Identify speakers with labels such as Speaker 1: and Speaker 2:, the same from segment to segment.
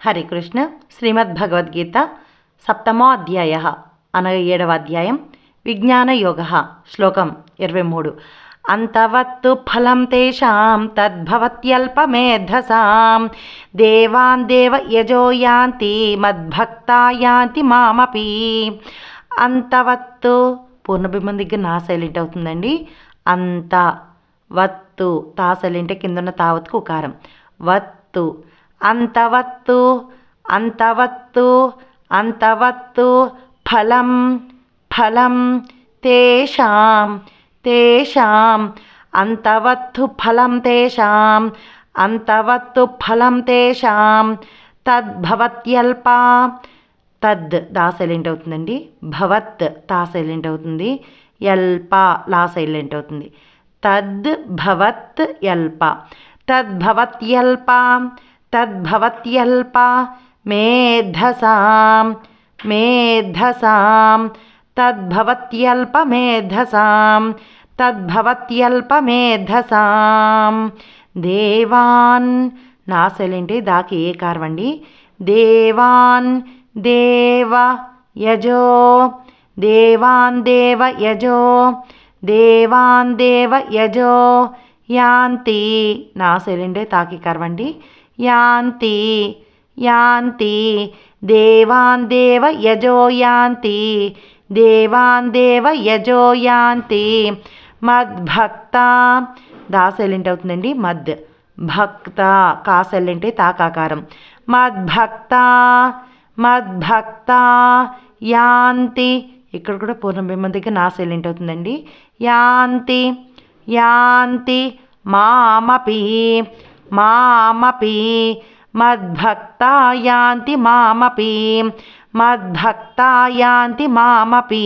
Speaker 1: హరే కృష్ణ. శ్రీమద్భగవద్గీత సప్తమో అధ్యాయ అనగా ఏడవ అధ్యాయం విజ్ఞాన యోగ శ్లోకం ఇరవై మూడు. అంతవత్తు ఫలం తేషాం తద్భవత్యల్పమేధసాం. దేవాన్ దేవ యజో యాంతి మద్భక్తా యాంతి మామపి. అంతవత్తు పూర్ణబింబం దగ్గర నా సైలెంట్ అవుతుందండి. అంత వత్తు తా సైలెంటే కిందన్న తావత్కు ఉకారం. వత్తు అంతవత్తు అంతవత్తు అంతవత్తు ఫలం ఫలం తేషాం తేషాం అంతవత్తు ఫలం తేషాం అంతవత్తు ఫలం తేషాం తద్భవత్యల్ప తద్ దా సైలెంట్ అవుతుందండి. భవత్ తా సైలెంట్ అవుతుంది. ఎల్ప లా సైలెంట్ అవుతుంది. తద్ భవత్ ఎల్ప తద్భవత్యల్ప తద్భవత్యల్ప మేధసాం మేధసాం తద్భవత్యల్పమేధసాం తద్భవత్యల్పమేధసాం దేవాన్ నా సైలెంటే దాకి ఏ కార్వండి దేవాన్ దేవ యజో దేవాన్ దేవ యజో దేవాన్ దేవ యజో యాంతి నా సైలెంటే తాకి కరవండి యాంతి యాంతి. దేవాన్ దేవ యజో యాంతి దేవాన్ దేవ యజో యాంతి. మద్భక్త. దా సైలెంట్ అవుతుందండి. మద్. భక్త. కా సైలెంటే తాకాకారం మద్భక్త. మద్భక్త. యాంతి. ఇక్కడ కూడా పూర్ణబింబం దగ్గర నా సైలెంట్ అవుతుందండి. యాంతి. యాంతి. మామపి. మామపి మద్భక్తా యాంతి మామపి మద్భక్తా యాంతి మామపి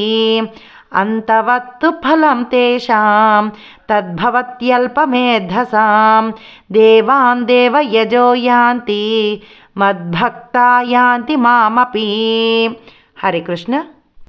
Speaker 1: అంతవత్తు ఫలం తేషాం తద్భవత్యల్పమేధసాం దేవాన్ దేవ యజో యాంతి మద్భక్తా యాంతి మామపి హరే కృష్ణ